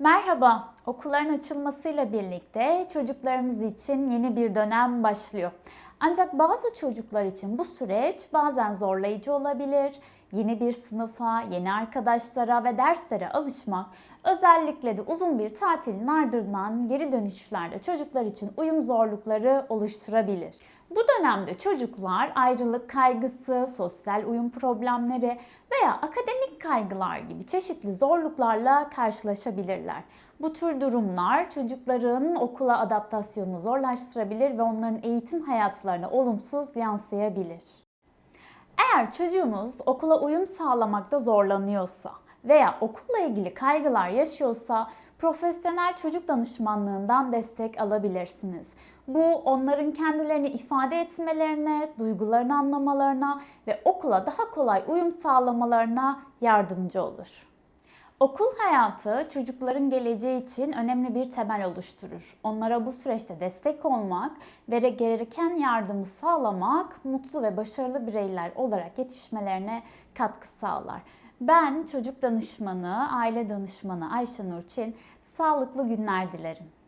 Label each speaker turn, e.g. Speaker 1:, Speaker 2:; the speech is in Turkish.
Speaker 1: Merhaba, okulların açılmasıyla birlikte çocuklarımız için yeni bir dönem başlıyor. Ancak bazı çocuklar için bu süreç bazen zorlayıcı olabilir. Yeni bir sınıfa, yeni arkadaşlara ve derslere alışmak, özellikle de uzun bir tatilin ardından geri dönüşlerde çocuklar için uyum zorlukları oluşturabilir. Bu dönemde çocuklar ayrılık kaygısı, sosyal uyum problemleri veya akademik kaygılar gibi çeşitli zorluklarla karşılaşabilirler. Bu tür durumlar çocukların okula adaptasyonunu zorlaştırabilir ve onların eğitim hayatlarına olumsuz yansıyabilir. Eğer çocuğunuz okula uyum sağlamakta zorlanıyorsa veya okulla ilgili kaygılar yaşıyorsa profesyonel çocuk danışmanlığından destek alabilirsiniz. Bu onların kendilerini ifade etmelerine, duygularını anlamalarına ve okula daha kolay uyum sağlamalarına yardımcı olur. Okul hayatı çocukların geleceği için önemli bir temel oluşturur. Onlara bu süreçte destek olmak ve gereken yardımı sağlamak mutlu ve başarılı bireyler olarak yetişmelerine katkı sağlar. Ben çocuk danışmanı, aile danışmanı Ayşe Nurçin, sağlıklı günler dilerim.